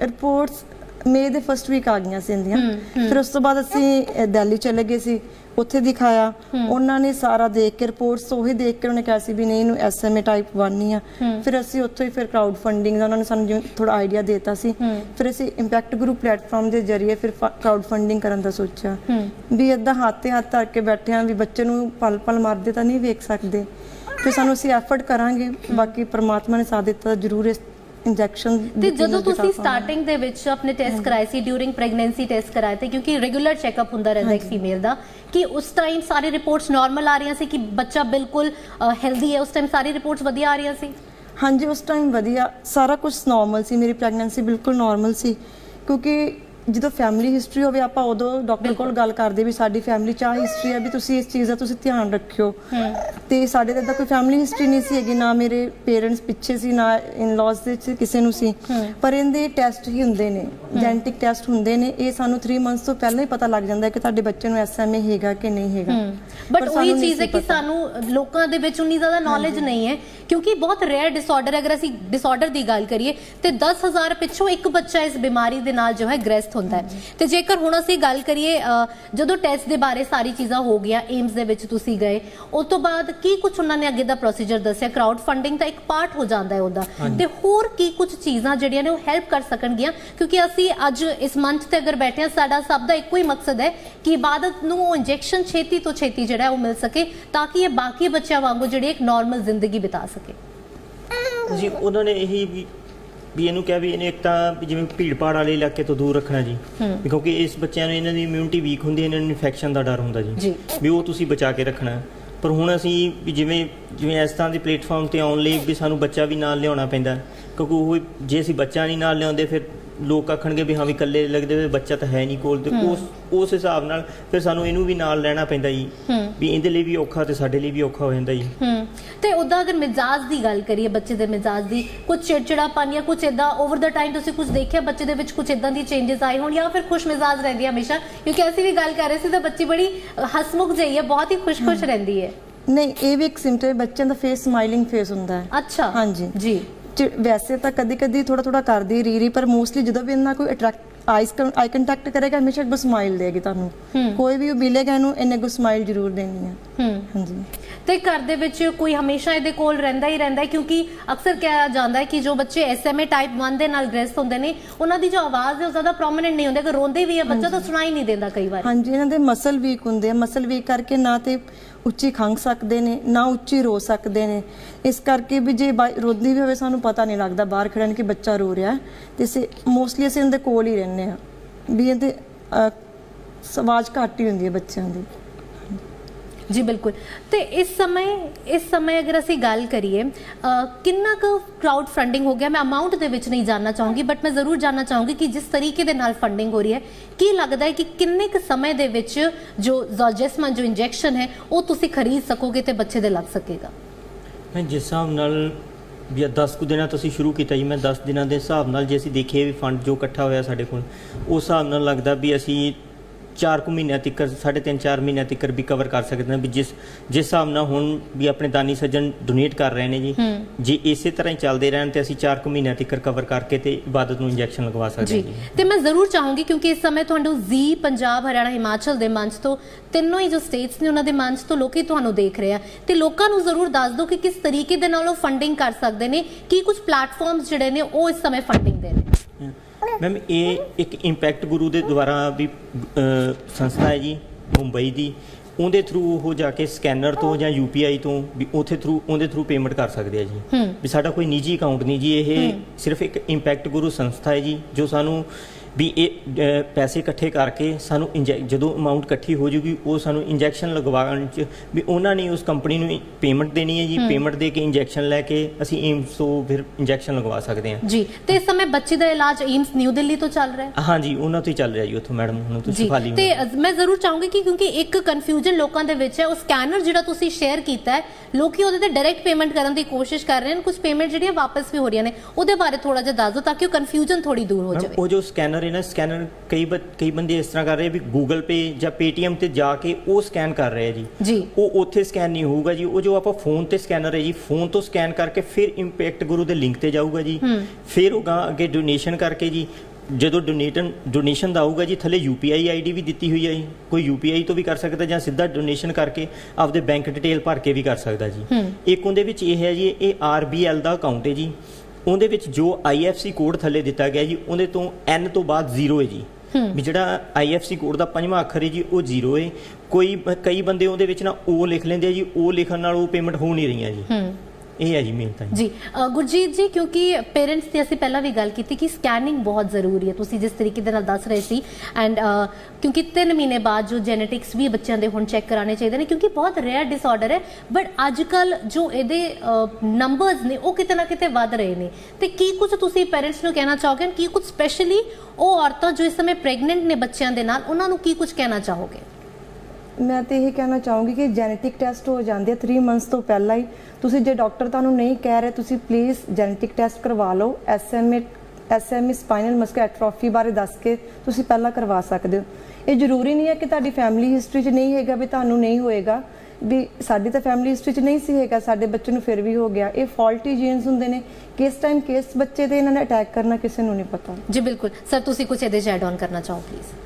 ਰਿਪੋਰਟਸ ਮਈ ਦੇ ਫਸਟ ਵੀਕ ਆ ਗਈਆਂ ਸੀ ਇੰਦੀਆਂ। ਫਿਰ ਉਸ ਤੋਂ ਬਾਅਦ ਅਸੀਂ ਦਿੱਲੀ ਚਲੇ ਗਏ ਸੀ ਉੱਥੇ ਦਿਖਾਇਆ। ਉਹਨਾਂ ਨੇ ਸਾਰਾ ਦੇਖ ਕੇ ਰਿਪੋਰਟਸ ਉਹੀ ਦੇਖ ਕੇ ਉਹਨੇ ਕਿਹਾ ਸੀ ਵੀ ਨਹੀਂ ਇਹਨੂੰ ਐਸਐਮਏ ਟਾਈਪ 1 ਹੀ ਆ। ਫਿਰ ਅਸੀਂ ਉੱਥੋਂ ਹੀ ਫਿਰ ਕਰਾਊਡ ਫੰਡਿੰਗ ਦਾ ਉਹਨਾਂ ਨੇ ਸਾਨੂੰ ਜਿਵੇਂ ਥੋੜਾ ਆਈਡੀਆ ਦਿੱਤਾ ਸੀ। ਫਿਰ ਅਸੀਂ ਇੰਪੈਕਟ ਗਰੁੱਪ ਪਲੇਟਫਾਰਮ ਦੇ ਜ਼ਰੀਏ ਫਿਰ ਕਰਾਊਡ ਫੰਡਿੰਗ ਕਰਨ ਦਾ ਸੋਚਿਆ। ਵੀ ਇਦਾਂ ਹੱਥ ਤੇ ਹੱਥ ਧਰ ਕੇ ਬੈਠੇ ਆ ਵੀ ਬੱਚੇ ਨੂੰ ਪਲ ਪਲ ਮਰਦੇ ਤਾਂ ਨਹੀਂ ਵੇਖ ਸਕਦੇ। ਫਿਰ ਸਾਨੂੰ ਅਸੀਂ ਐਫਰਟ ਕਰਾਂਗੇ। ਬਾਕੀ ਪ੍ਰਮਾਤਮਾ ਨੇ ਸਾਥ ਦਿੱਤਾ ਜ਼ਰੂਰ ਇਸ ਇੰਜੈਕਸ਼ਨ ਤੇ ਜਦੋਂ ਤੁਸੀਂ ਸਟਾਰਟਿੰਗ ਦੇ ਵਿੱਚ ਆਪਣੇ ਟੈਸਟ ਕਰਾਏ ਸੀ ਡਿਊਰਿੰਗ ਪ੍ਰੈਗਨੈਂਸੀ ਟੈਸਟ ਕਰਾਏ ਤੇ ਕਿਉਂਕਿ ਰੈਗੂਲਰ ਚੈੱਕਅਪ ਹੁੰਦਾ ਰਹਿੰਦਾ ਇੱਕ ਫੀਮੇਲ ਦਾ ਕਿ ਉਸ ਟਾਈਮ ਸਾਰੀ ਰਿਪੋਰਟਸ ਨਾਰਮਲ ਆ ਰਹੀਆਂ ਸੀ ਕਿ ਬੱਚਾ ਬਿਲਕੁਲ ਹੈਲਦੀ ਹੈ ਉਸ ਟਾਈਮ ਸਾਰੀ ਰਿਪੋਰਟਸ ਵਧੀਆ ਆ ਰਹੀਆਂ ਸੀ? ਹਾਂਜੀ ਉਸ ਟਾਈਮ ਵਧੀਆ ਸਾਰਾ ਕੁਝ ਨਾਰਮਲ ਸੀ ਮੇਰੀ ਪ੍ਰੈਗਨੈਂਸੀ ਬਿਲਕੁਲ ਨਾਰਮਲ ਸੀ ਕਿਉਂਕਿ ਜਦੋਂ ਫੈਮਿਲੀ ਹਿਸਟਰੀ ਹੋਵੇ ਆਪਾਂ ਉਦੋਂ ਡਾਕਟਰ ਕੋਲ ਗੱਲ ਕਰਦੇ ਵੀ ਸਾਡੀ ਫੈਮਿਲੀ ਚ ਹਿਸਟਰੀ ਹੈ ਵੀ ਤੁਸੀਂ ਇਸ ਚੀਜ਼ ਦਾ ਤੁਸੀਂ ਧਿਆਨ ਰੱਖਿਓ। ਤੇ ਸਾਡੇ ਤਾਂ ਏਦਾਂ ਕੋਈ ਫੈਮਿਲੀ ਹਿਸਟਰੀ ਨਹੀਂ ਸੀ ਹੈਗੀ ਨਾ ਮੇਰੇ ਪੇਰੈਂਟਸ ਪਿੱਛੇ ਸੀ ਨਾ ਇਨ-ਲॉज ਦੇ ਚ ਕਿਸੇ ਨੂੰ ਸੀ। ਪਰ ਇਹਦੇ ਟੈਸਟ ਹੀ ਹੁੰਦੇ ਨੇ ਜੈਨੇਟਿਕ ਟੈਸਟ ਹੁੰਦੇ ਨੇ। ਇਹ ਸਾਨੂੰ 3 ਮੰਥਸ ਤੋਂ ਪਹਿਲਾਂ ਹੀ ਪਤਾ ਲੱਗ ਜਾਂਦਾ ਹੈ ਕਿ ਤੁਹਾਡੇ ਬੱਚੇ ਨੂੰ ਐਸਐਮਏ ਹੈਗਾ ਕਿ ਨਹੀਂ ਹੈਗਾ। ਬਟ ਉਹੀ ਚੀਜ਼ ਹੈ ਕਿ। ਸਾਨੂੰ ਲੋਕਾਂ ਦੇ ਵਿੱਚ ਉਨੀ ਜ਼ਿਆਦਾ ਨੌਲੇਜ ਨਹੀਂ ਹੈ ਕਿਉਂਕਿ ਬਹੁਤ ਰੇਅਰ ਡਿਸਆਰਡਰ ਅਗਰ ਅਸੀਂ ਡਿਸਆਰਡਰ ਦੀ ਗੱਲ ਕਰੀਏ ਤੇ 10000 ਪਿੱਛੋਂ ਇੱਕ ਬੱਚਾ ਇਸ ਬਿਮਾਰੀ ਦੇ ਨਾਲ ਜੋ ਹੈ ਗ੍ਰਸਤ ਹੁੰਦਾ ਹੈ। ਤੇ ਜੇਕਰ ਹੁਣ ਅਸੀਂ ਗੱਲ ਕਰੀਏ ਜਦੋਂ ਟੈਸਟ ਦੇ ਬਾਰੇ ਸਾਰੀ ਚੀਜ਼ਾਂ ਹੋ ਗਈਆਂ ਏਮਸ ਦੇ ਵਿੱਚ ਤੁਸੀਂ ਗਏ ਉਸ ਤੋਂ ਬਾਅਦ ਕੀ ਕੁਝ ਉਹਨਾਂ ਨੇ ਅੱਗੇ ਦਾ ਪ੍ਰੋਸੀਜਰ ਦੱਸਿਆ? ਕਰਾਊਡ ਫੰਡਿੰਗ ਦਾ ਇੱਕ ਪਾਰਟ ਹੋ ਜਾਂਦਾ ਹੈ ਉਹਦਾ। ਤੇ ਹੋਰ ਕੀ ਕੁਝ ਚੀਜ਼ਾਂ ਜਿਹੜੀਆਂ ਨੇ ਉਹ ਹੈਲਪ ਕਰ ਸਕਣਗੀਆਂ? ਕਿਉਂਕਿ ਅਸੀਂ ਅੱਜ ਇਸ ਮੰਚ ਤੇ ਅਗਰ ਬੈਠੇ ਹਾਂ ਸਾਡਾ ਸਭ ਦਾ ਇੱਕੋ ਹੀ ਮਕਸਦ ਹੈ ਕਿ ਇਬਾਦਤ ਨੂੰ ਉਹ ਇੰਜੈਕਸ਼ਨ ਛੇਤੀ ਤੋਂ ਛੇਤੀ ਜਿਹੜਾ ਉਹ ਮਿਲ ਸਕੇ ਤਾਂ ਕਿ ਇਹ ਬਾਕੀ ਬੱਚਿਆਂ ਵਾਂਗੂ ਜਿਹੜੀ ਇੱਕ ਨਾਰਮਲ ਜ਼ਿੰਦਗੀ ਬਿਤਾ ਸਕੇ। ਜੀ ਉਹਨਾਂ ਨੇ ਇਹੀ ਵੀ ਇਹਨੂੰ ਕਿਹਾ ਵੀ ਇਹਨੇ ਇੱਕ ਤਾਂ ਜਿਵੇਂ ਭੀੜ ਭਾੜ ਵਾਲੇ ਇਲਾਕੇ ਤੋਂ ਦੂਰ ਰੱਖਣਾ ਜੀ। ਕਿਉਂਕਿ ਇਸ ਬੱਚਿਆਂ ਨੂੰ ਇਹਨਾਂ ਦੀ ਇਮਿਊਨਿਟੀ ਵੀਕ ਹੁੰਦੀ ਹੈ ਇਹਨਾਂ ਨੂੰ ਇਨਫੈਕਸ਼ਨ ਦਾ ਡਰ ਹੁੰਦਾ ਜੀ। ਜੀ। ਵੀ ਉਹ ਤੁਸੀਂ ਬਚਾ ਕੇ ਰੱਖਣਾ ਪਰ ਹੁਣ ਅਸੀਂ ਵੀ ਜਿਵੇਂ ਜਿਵੇਂ ਇਸ ਤਰ੍ਹਾਂ ਦੇ ਪਲੇਟਫਾਰਮ ਤੇ ਆਉਣ ਲਈ ਵੀ ਸਾਨੂੰ ਬੱਚਾ ਵੀ ਨਾਲ ਲਿਆਉਣਾ ਪੈਂਦਾ ਕਿਉਂਕਿ ਉਹ ਜੇ ਅਸੀਂ ਬੱਚਾ ਨਹੀਂ ਨਾਲ ਲਿਆਉਂਦੇ ਫਿਰ ਲੋਕ ਆਖਣਗੇ ਵੀ ਹਾਂ ਵੀ ਇਕੱਲੇ ਲੱਗਦੇ ਵੇ ਬੱਚਾ ਤਾਂ ਹੈ ਨਹੀਂ ਕੋਲ ਤੇ ਉਸ ਉਸ ਹਿਸਾਬ ਨਾਲ ਫਿਰ ਸਾਨੂੰ ਇਹਨੂੰ ਵੀ ਨਾਲ ਲੈਣਾ ਪੈਂਦਾ ਜੀ। ਵੀ ਇਹਦੇ ਲਈ ਵੀ ਔਖਾ ਤੇ ਸਾਡੇ ਲਈ ਵੀ ਔਖਾ ਹੋ ਜਾਂਦਾ ਜੀ। ਹੂੰ। ਤੇ ਉਦਾਂ ਅਗਰ ਮਿਜ਼ਾਜ ਦੀ ਗੱਲ ਕਰੀਏ ਬੱਚੇ ਦੇ ਮਿਜ਼ਾਜ ਦੀ ਕੁਝ ਚਿੜਚਿੜਾਪਨ ਜਾਂ ਕੁਝ ਇਦਾਂ ਓਵਰ ਦਾ ਟਾਈਮ ਤੁਸੀਂ ਕੁਝ ਦੇਖਿਆ ਬੱਚੇ ਦੇ ਵਿੱਚ ਕੁਝ ਇਦਾਂ ਦੀ ਚੇਂਜਸ ਆਏ ਹੋਣ ਜਾਂ ਫਿਰ ਖੁਸ਼ ਮਿਜ਼ਾਜ ਰਹਿੰਦੀ ਹੈ ਹਮੇਸ਼ਾ? ਕਿਉਂਕਿ ਅਸੀਂ ਵੀ ਗੱਲ ਕਰ ਰਹੇ ਸੀ ਤਾਂ ਬੱਚੀ ਬੜੀ ਹਸਮੁਖ ਜਿਹੀ ਹੈ ਬਹੁਤ ਹੀ ਖੁਸ਼-ਖੁਸ਼ ਰਹਿੰਦੀ ਹੈ। ਨਹੀਂ ਇਹ ਵੀ ਇੱਕ ਸਿੰਪਟਮ ਹੈ ਬੱਚਿਆਂ ਦਾ ਫੇਸ ਸਮਾਈਲਿੰਗ ਫੇਸ ਹੁੰਦਾ ਹੈ। ਅੱਛਾ। ਹਾਂਜੀ। ਜੀ। ਵੈਸੇ ਤਾਂ ਕਦੀ ਕਦੀ ਥੋੜਾ ਥੋੜਾ ਕਰਦੀ ਰੀ ਰੀ ਪਰ ਮੋਸਟਲੀ ਜਦੋਂ ਵੀ ਇਹਨਾਂ ਕੋਈ ਅਟਰੈਕਟ ਆਈਸ ਆਈ ਕੰਟੈਕਟ ਕਰੇਗਾ ਹਮੇਸ਼ਾ ਇੱਕ ਸਮਾਈਲ ਦੇਗੀ ਤੁਹਾਨੂੰ। ਕੋਈ ਵੀ ਉਹ ਮਿਲੇਗਾ ਇਹਨੂੰ ਇਹਨੇ ਕੋ ਸਮਾਈਲ ਜ਼ਰੂਰ ਦੇਣੀ ਹੂੰ। ਹਾਂਜੀ। ਤੇ ਘਰ ਦੇ ਵਿੱਚ ਕੋਈ ਹਮੇਸ਼ਾ ਇਹਦੇ ਕੋਲ ਰਹਿੰਦਾ ਹੀ ਰਹਿੰਦਾ ਹੈ ਕਿਉਂਕਿ ਅਕਸਰ ਕਿਹਾ ਜਾਂਦਾ ਹੈ ਕਿ ਜੋ ਬੱਚੇ ਐਸਐਮਏ ਟਾਈਪ 1 ਦੇ ਨਾਲ ਗ੍ਰਸਤ ਹੁੰਦੇ ਨੇ ਉਹਨਾਂ ਦੀ ਜੋ ਆਵਾਜ਼ ਹੈ ਉਹ ਜ਼ਿਆਦਾ ਪ੍ਰੋਮਿਨੈਂਟ ਨਹੀਂ ਹੁੰਦੀ ਅਗਰ ਰੋਂਦੇ ਵੀ ਹੈ ਬੱਚਾ ਤਾਂ ਸੁਣਾਈ ਨਹੀਂ ਦਿੰਦਾ ਕਈ ਵਾਰ। ਹਾਂਜੀ ਇਹਨਾਂ ਦੇ ਮਸਲ ਵੀਕ ਹੁੰਦੇ ਆ ਮਸਲ ਵੀਕ ਕਰਕੇ ਨਾ ਤੇ ਉੱਚੀ ਖੰਗ ਸਕਦੇ ਨੇ ਨਾ ਉੱਚੀ ਰੋ ਸਕਦੇ ਨੇ। ਇਸ ਕਰਕੇ ਵੀ ਜੇ ਰੋਂਦੀ ਵੀ ਹੋਵੇ ਸਾਨੂੰ ਪਤਾ ਨਹੀਂ ਲੱਗਦਾ ਬਾਹਰ ਖੜਨ ਕਿ ਬੱਚਾ ਰੋ ਰਿਹਾ ਤੇ ਸੇ ਮੋਸਟਲੀ ਅਸੀਂ ਇਹਦੇ ਕੋਲ ਹੀ ਰਹਿੰਦੇ ਆ ਵੀ ਇਹਦੇ ਆਵਾਜ਼ ਘੱਟ ਹੀ ਹੁੰਦੀ ਹੈ ਬੱਚਿਆਂ ਦੀ। ਜੀ ਬਿਲਕੁਲ। ਤੇ ਇਸ ਸਮੇਂ ਇਸ ਸਮੇਂ ਅਗਰ ਅਸੀਂ ਗੱਲ ਕਰੀਏ ਕਿੰਨਾ ਕੁ ਕਰਾਊਡ ਫੰਡਿੰਗ ਹੋ ਗਿਆ? ਮੈਂ ਅਮਾਉਂਟ ਦੇ ਵਿੱਚ ਨਹੀਂ ਜਾਨਣਾ ਚਾਹੂੰਗੀ ਬਟ ਮੈਂ ਜ਼ਰੂਰ ਜਾਨਣਾ ਚਾਹੂੰਗੀ ਕਿ ਜਿਸ ਤਰੀਕੇ ਦੇ ਨਾਲ ਫੰਡਿੰਗ ਹੋ ਰਹੀ ਹੈ, ਕੀ ਲੱਗਦਾ ਹੈ ਕਿ ਕਿੰਨੇ ਕੁ ਸਮੇਂ ਦੇ ਵਿੱਚ ਜੋ ਜ਼ੋਲਜੈਸਮਨ ਜੋ ਇੰਜੈਕਸ਼ਨ ਹੈ, ਉਹ ਤੁਸੀਂ ਖਰੀਦ ਸਕੋਗੇ ਤੇ ਬੱਚੇ ਦੇ ਲੱਗ ਸਕੇਗਾ? ਮੈਂ ਜਿਸ ਹਿਸਾਬ ਨਾਲ, ਵੀ 10 ਕੁ ਦਿਨਾਂ ਤੋਂ ਅਸੀਂ ਸ਼ੁਰੂ ਕੀਤਾ ਜੀ, ਮੈਂ 10 ਦਿਨਾਂ ਦੇ ਹਿਸਾਬ ਨਾਲ ਜੇ ਅਸੀਂ ਦੇਖੀਏ ਵੀ ਫੰਡ ਜੋ ਇਕੱਠਾ ਹੋਇਆ ਸਾਡੇ ਕੋਲ, ਉਸ ਹਿਸਾਬ ਨਾਲ ਲੱਗਦਾ ਵੀ ਅਸੀਂ 4 ਕੁ ਮਹੀਨਿਆਂ ਤੱਕ ਸਾਢੇ ਤਿੰਨ 4 ਮਹੀਨਿਆਂ ਤੱਕ ਵੀ ਕਵਰ ਕਰ ਸਕਦੇ ਹਾਂ ਵੀ ਜਿਸ ਜਿਸ ਹਿਸਾਬ ਨਾਲ ਹੁਣ ਵੀ ਆਪਣੇ ਦਾਨੀ ਸੱਜਣ ਡੋਨੇਟ ਕਰ ਰਹੇ ਨੇ ਜੀ। ਜੇ ਇਸੇ ਤਰ੍ਹਾਂ ਹੀ ਚੱਲਦੇ ਰਹਿਣ ਤੇ ਅਸੀਂ 4 ਕੁ ਮਹੀਨਿਆਂ ਤੱਕ ਕਵਰ ਕਰਕੇ ਤੇ ਇਬਾਦਤ ਨੂੰ ਇੰਜੈਕਸ਼ਨ ਲਗਵਾ ਸਕਦੇ ਹਾਂ ਜੀ। ਤੇ ਮੈਂ ਜ਼ਰੂਰ ਚਾਹੂੰਗੀ ਕਿਉਂਕਿ ਇਸ ਸਮੇਂ ਤੁਹਾਨੂੰ ਜ਼ੀ ਪੰਜਾਬ ਹਰਿਆਣਾ ਹਿਮਾਚਲ ਦੇ ਮੰਚ ਤੋਂ ਤਿੰਨੋਂ ਹੀ ਜੋ ਸਟੇਟਸ ਨੇ ਉਹਨਾਂ ਦੇ ਮੰਚ ਤੋਂ ਲੋਕੀ ਤੁਹਾਨੂੰ ਦੇਖ ਰਹੇ ਆ। ਤੇ ਲੋਕਾਂ ਨੂੰ ਜ਼ਰੂਰ ਦੱਸ ਦਿਓ ਕਿ ਕਿਸ ਤਰੀਕੇ ਦੇ ਨਾਲ ਉਹ ਫੰਡਿੰਗ ਕਰ ਸਕਦੇ ਨੇ ਕੀ ਕੁਝ ਪਲੇਟਫਾਰਮਸ ਜਿਹੜੇ ਨੇ ਉਹ ਇਸ ਸਮੇਂ ਫੰਡਿੰਗ ਦੇ ਨੇ। ਮੈਮ ਇਹ ਇੱਕ ਇੰਪੈਕਟ ਗੁਰੂ ਦੇ ਦੁਆਰਾ ਵੀ ਸੰਸਥਾ ਹੈ ਜੀ ਮੁੰਬਈ ਦੀ। ਉਹਦੇ ਥਰੂ ਉਹ ਜਾ ਕੇ ਸਕੈਨਰ ਤੋਂ ਜਾਂ ਯੂਪੀਆਈ ਤੋਂ ਵੀ ਉਥੇ ਥਰੂ ਉਹਦੇ ਥਰੂ ਪੇਮੈਂਟ ਕਰ ਸਕਦੇ ਆ ਜੀ। ਵੀ ਸਾਡਾ ਕੋਈ ਨਿੱਜੀ ਅਕਾਊਂਟ ਨਹੀਂ ਜੀ ਇਹ ਸਿਰਫ ਇੱਕ ਇੰਪੈਕਟ ਗੁਰੂ ਸੰਸਥਾ ਹੈ ਜੀ ਜੋ ਸਾਨੂੰ ਵੀ ਇਹ ਪੈਸੇ ਇਕੱਠੇ ਕਰਕੇ ਸਾਨੂੰ ਜਦੋਂ ਅਮਾਉਂਟ ਇਕੱਠੀ ਹੋ ਜੂਗੀ ਉਹ ਸਾਨੂੰ ਇੰਜੈਕਸ਼ਨ ਲਗਵਾਉਣ ਚ ਵੀ ਉਹਨਾਂ ਨੇ ਉਸ ਕੰਪਨੀ ਨੂੰ ਪੇਮੈਂਟ ਦੇਣੀ ਹੈ ਜੀ। ਪੇਮੈਂਟ ਦੇ ਕੇ ਇੰਜੈਕਸ਼ਨ ਲੈ ਕੇ ਅਸੀਂ ਏਮਸ ਤੋਂ ਫਿਰ ਇੰਜੈਕਸ਼ਨ ਲਗਵਾ ਸਕਦੇ ਹਾਂ। ਜੀ ਤੇ ਇਸ ਸਮੇਂ ਬੱਚੇ ਦਾ ਇਲਾਜ ਏਮਸ ਨਿਊ ਦਿੱਲੀ ਤੋਂ ਚੱਲ ਰਿਹਾ ਹੈ? ਹਾਂਜੀ ਉਹਨਾਂ ਤੋਂ ਹੀ ਚੱਲ ਰਿਹਾ ਜੀ ਉੱਥੋਂ ਮੈਡਮ ਹੁਣ ਤੁਸੀਂ ਖਾਲੀ ਤੇ ਮੈਂ ਜ਼ਰੂਰ ਚਾਹੂੰਗੀ ਕਿ ਕਿਉਂਕਿ ਇੱਕ ਕਨਫਿਊਜ਼ਨ ਲੋਕਾਂ ਦੇ ਵਿੱਚ ਹੈ ਉਹ ਸਕੈਨਰ ਜਿਹੜਾ ਤੁਸੀਂ ਸ਼ੇਅਰ ਕੀਤਾ ਹੈ ਲੋਕੀ ਉਹਦੇ ਤੇ ਡਾਇਰੈਕਟ ਪੇਮੈਂਟ ਕਰਨ ਦੀ ਕੋਸ਼ਿਸ਼ ਕਰ ਰਹੇ ਨੇ ਕੁਝ ਪੇਮੈਂਟ ਜਿਹੜੀਆਂ ਵਾਪਸ ਵੀ ਹੋ ਰਹੀਆਂ ਨੇ ਉਹਦੇ ਬਾਰੇ ਥੋੜਾ ਜਿਹਾ ਦੱਸ ਦਿਓ ਤਾਂ ਕਿ ਉਹ ਕਨਫਿਊਜ਼ਨ ਥੋੜੀ ਦੂਰ ਹੋ ਜਾਵੇ। ਉਹ ਜੋ ਸਕੈਨਰ ਹੈ ਨਾ ਸਕੈਨਰ ਕਈ ਬ- ਕਈ ਬੰਦੇ ਇਸ ਤਰ੍ਹਾਂ ਕਰ ਰਹੇ ਵੀ ਗੂਗਲ ਪੇ ਜਾਂ ਪੇਟੀਐਮ ਤੇ ਜਾ ਕੇ ਉਹ ਸਕੈਨ ਕਰ ਰਹੇ ਆ ਜੀ। ਉਹ ਉੱਥੇ ਸਕੈਨ ਨਹੀਂ ਹੋਊਗਾ ਜੀ ਉਹ ਜੋ ਆਪਾਂ ਫੋਨ ਤੇ ਸਕੈਨਰ ਹੈ ਜੀ ਫੋਨ ਤੋਂ ਸਕੈਨ ਕਰਕੇ ਫਿਰ ਇੰਪੈਕਟ ਗੁਰੂ ਦੇ ਲਿੰਕ ਤੇ ਜਾਊਗਾ ਜੀ। ਫਿਰ ਉਹ ਅੱਗੇ ਡੋਨੇਸ਼ਨ ਕਰਕੇ ਜੀ ਜਦੋਂ ਡੋਨੇਟਨ ਡੋਨੇਸ਼ਨ ਦਾ ਆਊਗਾ ਜੀ ਥੱਲੇ ਯੂਪੀਆਈ ਆਈਡੀ ਵੀ ਦਿੱਤੀ ਹੋਈ ਹੈ ਜੀ। ਕੋਈ ਯੂਪੀਆਈ ਤੋਂ ਵੀ ਕਰ ਸਕਦਾ ਜਾਂ ਸਿੱਧਾ ਡੋਨੇਸ਼ਨ ਕਰਕੇ ਆਪਦੇ ਬੈਂਕ ਡਿਟੇਲ ਭਰ ਕੇ ਵੀ ਕਰ ਸਕਦਾ ਜੀ। ਇੱਕ ਉਹਦੇ ਵਿੱਚ ਇਹ ਹੈ ਜੀ ਇਹ ਆਰਬੀਐਲ ਦਾ ਅਕਾਊਂਟ ਹੈ ਜੀ। ਉਹਦੇ ਵਿੱਚ ਜੋ ਆਈਐਫਸੀ ਕੋਡ ਥੱਲੇ ਦਿੱਤਾ ਗਿਆ ਜੀ ਉਹਦੇ ਤੋਂ ਐਨ ਤੋਂ ਬਾਅਦ ਜ਼ੀਰੋ ਹੈ ਜੀ। ਵੀ ਜਿਹੜਾ ਆਈਐਫਸੀ ਕੋਡ ਦਾ ਪੰਜਵਾਂ ਅੱਖਰ ਹੈ ਜੀ ਉਹ ਜ਼ੀਰੋ ਹੈ। ਕੋਈ ਕਈ ਬੰਦੇ ਉਹਦੇ ਵਿੱਚ ਨਾ ਉਹ ਲਿਖ ਲੈਂਦੇ ਆ ਜੀ ਉਹ ਲਿਖਣ ਨਾਲ ਉਹ ਪੇਮੈਂਟ ਹੋ ਨਹੀਂ ਰਹੀਆਂ ਜੀ। ਹੂੰ। ਇਹ ਹੈ ਜੀ ਮੇਨ ਤਾਂ ਜੀ। ਗੁਰਜੀਤ ਜੀ, ਕਿਉਂਕਿ ਪੇਰੈਂਟਸ ਦੀ ਅਸੀਂ ਪਹਿਲਾਂ ਵੀ ਗੱਲ ਕੀਤੀ ਕਿ ਸਕੈਨਿੰਗ ਬਹੁਤ ਜ਼ਰੂਰੀ ਹੈ। ਤੁਸੀਂ ਜਿਸ ਤਰੀਕੇ ਦੇ ਨਾਲ ਦੱਸ ਰਹੇ ਸੀ ਐਂਡ ਕਿਉਂਕਿ 3 ਮਹੀਨੇ ਬਾਅਦ ਜੋ ਜੈਨੇਟਿਕਸ ਵੀ ਬੱਚਿਆਂ ਦੇ ਹੁਣ ਚੈੱਕ ਕਰਾਣੇ ਚਾਹੀਦੇ ਨੇ, ਕਿਉਂਕਿ ਬਹੁਤ ਰੇਅਰ ਡਿਸਆਰਡਰ ਹੈ ਬਟ ਅੱਜ ਕੱਲ ਜੋ ਇਹਦੇ ਨੰਬਰਸ ਨੇ ਉਹ ਕਿਤੇ ਨਾ ਕਿਤੇ ਵੱਧ ਰਹੇ ਨੇ। ਤੇ ਕੀ ਕੁਝ ਤੁਸੀਂ ਪੇਰੈਂਟਸ ਨੂੰ ਕਹਿਣਾ ਚਾਹੋਗੇ? ਕੀ ਕੁਝ ਸਪੈਸ਼ਲੀ ਉਹ ਔਰਤਾਂ ਜੋ ਇਸ ਸਮੇਂ ਪ੍ਰੈਗਨੈਂਟ ਨੇ ਬੱਚਿਆਂ ਦੇ ਨਾਲ, ਉਹਨਾਂ ਨੂੰ ਕੀ ਕੁਝ ਕਹਿਣਾ ਚਾਹੋਗੇ? ਮੈਂ ਤੇ ਇਹ ਕਹਿਣਾ ਚਾਹੂੰਗੀ ਕਿ ਜੈਨੇਟਿਕ ਟੈਸਟ ਹੋ ਜਾਂਦੇ ਆ 3 ਮੰਥਸ ਤੋਂ ਪਹਿਲਾਂ ਹੀ। ਤੁਸੀਂ ਜੇ ਡਾਕਟਰ ਤੁਹਾਨੂੰ ਨਹੀਂ ਕਹਿ ਰਹੇ, ਤੁਸੀਂ ਪਲੀਜ਼ ਜੈਨੇਟਿਕ ਟੈਸਟ ਕਰਵਾ ਲਓ। SMA SMA spinal muscular atrophy ਬਾਰੇ ਦੱਸ ਕੇ ਤੁਸੀਂ ਪਹਿਲਾਂ ਕਰਵਾ ਸਕਦੇ ਹੋ। ਇਹ ਜ਼ਰੂਰੀ ਨਹੀਂ ਹੈ ਕਿ ਤੁਹਾਡੀ ਫੈਮਿਲੀ ਹਿਸਟਰੀ 'ਚ ਨਹੀਂ ਹੈਗਾ ਵੀ ਤੁਹਾਨੂੰ ਨਹੀਂ ਹੋਏਗਾ। ਵੀ ਸਾਡੀ ਤਾਂ ਫੈਮਿਲੀ ਹਿਸਟਰੀ 'ਚ ਨਹੀਂ ਸੀ ਹੈਗਾ, ਸਾਡੇ ਬੱਚੇ ਨੂੰ ਫਿਰ ਵੀ ਹੋ ਗਿਆ। ਇਹ ਫਾਲਟੀ ਜੀਨਸ ਹੁੰਦੇ ਨੇ। ਕਿਸ ਟਾਈਮ ਕਿਸ ਬੱਚੇ ਤੇ ਇਹਨਾਂ ਨੇ ਅਟੈਕ ਕਰਨਾ, ਕਿਸੇ ਨੂੰ ਨਹੀਂ ਪਤਾ। ਜੀ ਬਿਲਕੁਲ। ਸਰ ਤੁਸੀਂ ਕੁਝ ਇਹਦੇ ਚ ਐਡ ਆਨ ਕਰਨਾ ਚਾਹੋ ਪਲੀਜ਼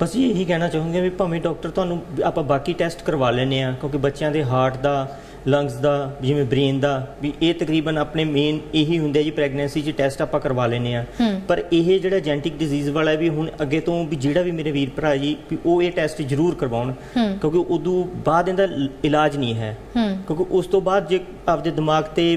ਬਸ ਇਹੀ ਕਹਿਣਾ ਚਾਹੂੰਗਾ ਵੀ ਭਾਵੇਂ ਡਾਕਟਰ ਤੁਹਾਨੂੰ ਆਪਾਂ ਬਾਕੀ ਟੈਸਟ ਕਰਵਾ ਲੈਨੇ ਆ ਕਿਉਂਕਿ ਬੱਚਿਆਂ ਦੇ ਹਾਰਟ ਦਾ ਲੰਗਸ ਦਾ ਜਿਵੇਂ ਬ੍ਰੇਨ ਦਾ ਵੀ ਇਹ ਤਕਰੀਬਨ ਆਪਣੇ ਮੇਨ ਇਹੀ ਹੁੰਦੇ ਜੀ ਪ੍ਰੈਗਨੈਂਸੀ 'ਚ ਟੈਸਟ ਆਪਾਂ ਕਰਵਾ ਲੈਨੇ ਆ ਹੂੰ। ਪਰ ਇਹ ਜਿਹੜਾ ਜੈਨੇਟਿਕ ਡਿਜ਼ੀਜ਼ ਵਾਲਾ ਵੀ ਹੁਣ ਅੱਗੇ ਤੋਂ ਵੀ ਜਿਹੜਾ ਵੀ ਮੇਰੇ ਵੀਰ ਭਰਾ ਜੀ ਵੀ ਉਹ ਇਹ ਟੈਸਟ ਜ਼ਰੂਰ ਕਰਵਾਉਣ ਹੂੰ। ਕਿਉਂਕਿ ਉਦੋਂ ਬਾਅਦ ਇਹਦਾ ਇਲਾਜ ਨਹੀਂ ਹੈ ਹੂੰ ਕਿਉਂਕਿ ਉਸ ਤੋਂ ਬਾਅਦ ਜੇ ਆਪਦੇ ਦਿਮਾਗ ਤੇ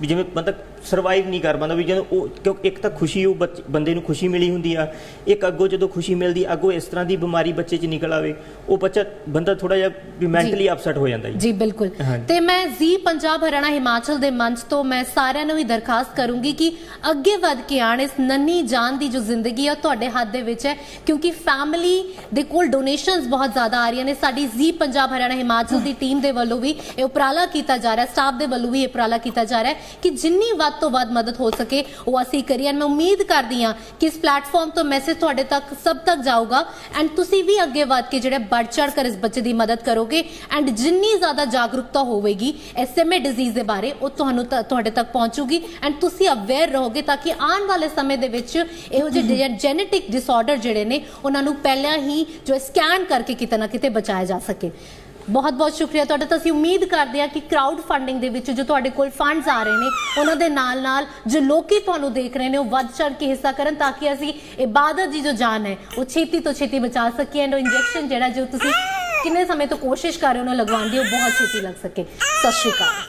ਵੀ ਜਿਵੇਂ ਮਤਲਬ ਸਰਵਾਈਵ ਨਹੀਂ ਕਰ ਪਾਉਂਦਾ ਵੀ ਜਦੋਂ ਉਹ ਕਿਉਂਕਿ ਇੱਕ ਤਾਂ ਖੁਸ਼ੀ ਉਹ ਬੰਦੇ ਨੂੰ ਖੁਸ਼ੀ ਮਿਲੀ ਹੁੰਦੀ ਆ ਇੱਕ ਅੱਗੋਂ ਜਦੋਂ ਖੁਸ਼ੀ ਮਿਲਦੀ ਅੱਗੋਂ ਇਸ ਤਰ੍ਹਾਂ ਦੀ ਬਿਮਾਰੀ ਬੱਚੇ 'ਚ ਨਿਕਲ ਆਵੇ ਉਹ ਬੱਚਾ ਬੰਦਾ ਥੋੜਾ ਜਿਹਾ ਵੀ ਮੈਂਟਲੀ ਅਪਸੈਟ ਹੋ ਜਾਂਦਾ ਜੀ। ਜੀ ਬਿਲਕੁਲ। ਤੇ ਮੈਂ ਜ਼ੀ ਪੰਜਾਬ ਹਰਿਆਣਾ ਹਿਮਾਚਲ ਦੇ ਮੰਚ ਤੋਂ ਮੈਂ ਸਾਰਿਆਂ ਨੂੰ ਹੀ ਦਰਖਾਸਤ ਕਰੂੰਗੀ ਕਿ ਅੱਗੇ ਵੱਧ ਕੇ ਆਣ ਇਸ ਨੰਨੀ ਜਾਨ ਦੀ ਜੋ ਜ਼ਿੰਦਗੀ ਆ ਤੁਹਾਡੇ ਹੱਥ ਦੇ ਵਿੱਚ ਹੈ ਕਿਉਂਕਿ ਫੈਮਿਲੀ ਦੇ ਕੋਲ ਡੋਨੇਸ਼ਨਸ ਬਹੁਤ ਜ਼ਿਆਦਾ ਆ ਰਹੀਆਂ ਨੇ। ਸਾਡੀ ਜ਼ੀ ਪੰਜਾਬ ਹਰਿਆਣਾ ਹਿਮਾਚਲ ਦੀ ਟੀਮ ਦੇ ਵੱਲੋਂ ਵੀ ਇਹ ਉਪਰਾਲਾ ਕੀਤਾ ਜਾ ਰਿਹਾ ਸਟਾਫ ਦੇ ਵੱਲੋਂ ਵੀ ਇਹ ਉਪਰਾਲਾ ਕੀਤਾ ਜਾ ਰਿਹਾ ਕਿ ਜਿੰਨੀ ਵੱਧ ਤੋਂ ਵੱਧ ਮਦਦ ਹੋ ਸਕੇ। ਉਹ ਅਸੀਂ ਕਰੀਏ ਮੈਂ ਉਮੀਦ ਕਰਦੀ ਹਾਂ ਕਿ ਇਸ ਪਲੇਟਫਾਰਮ ਤੋਂ ਮੈਸੇਜ ਤੁਹਾਡੇ ਤੱਕ ਸਭ ਤੱਕ ਜਾਊਗਾ। ਐਂਡ ਤੁਸੀਂ ਵੀ ਅੱਗੇ ਵੱਧ ਕੇ ਜਿਹੜੇ ਵੱਧ ਚੜ ਕਰ ਇਸ ਬੱਚੇ ਦੀ ਮਦਦ ਕਰੋਗੇ। ਐਂਡ ਜਿੰਨੀ ਜ਼ਿਆਦਾ ਜਾਗਰੂਕਤਾ ਹੋਵੇਗੀ ਐਸਐਮਏ ਡਿਜ਼ੀਜ਼ ਦੇ ਬਾਰੇ ਉਹ ਤੁਹਾਨੂੰ ਤੁਹਾਡੇ ਤੱਕ ਪਹੁੰਚੂਗੀ। ਐਂਡ ਤੁਸੀਂ ਅਵੇਅਰ ਰਹੋਗੇ ਤਾਂ ਕਿ ਆਉਣ ਵਾਲੇ ਸਮੇਂ ਦੇ ਵਿੱਚ ਇਹੋ ਜਿਹੇ ਜੈਨੇਟਿਕ ਡਿਸਆਰਡਰ ਜਿਹੜੇ ਨੇ ਉਹਨਾਂ ਨੂੰ ਪਹਿਲਾਂ ਹੀ ਜੋ ਸਕੈਨ ਕਰਕੇ ਕਿਤੇ ਨਾ ਕਿਤੇ ਬਚਾਇਆ ਜਾ ਸਕੇ। ਬਹੁਤ ਬਹੁਤ ਸ਼ੁਕਰੀਆ। ਤੁਹਾਡਾ ਤਾਂ ਅਸੀਂ ਉਮੀਦ ਕਰਦੇ ਹਾਂ ਕਿ ਕਰਾਊਡ ਫੰਡਿੰਗ ਦੇ ਵਿੱਚ ਜੋ ਤੁਹਾਡੇ ਕੋਲ ਫੰਡਸ ਆ ਰਹੇ ਨੇ, ਉਹਨਾਂ ਦੇ ਨਾਲ ਨਾਲ ਜੋ ਲੋਕੀ ਤੁਹਾਨੂੰ ਦੇਖ ਰਹੇ ਨੇ, ਉਹ ਵੱਧ ਚੜ ਕੇ ਹਿੱਸਾ ਕਰਨ ਤਾਂ ਕਿ ਅਸੀਂ ਇਬਾਦਤ ਦੀ ਜੋ ਜਾਨ ਹੈ, ਉਹ ਛੇਤੀ ਤੋਂ ਛੇਤੀ ਬਚਾ ਸਕੀਏ। ਐਂਡ ਉਹ ਇੰਜੈਕਸ਼ਨ ਜਿਹੜਾ ਜੋ ਤੁਸੀਂ ਕਿੰਨੇ ਸਮੇਂ ਤੋਂ ਕੋਸ਼ਿਸ਼ ਕਰ ਰਹੇ ਹੋ, ਉਹਨੂੰ ਲਗਵਾਉਣ ਦੀ, ਉਹ ਬਹੁਤ ਛੇਤੀ ਲੱਗ ਸਕੇ। ਸਤਿ ਸ਼੍ਰੀ ਅਕਾਲ।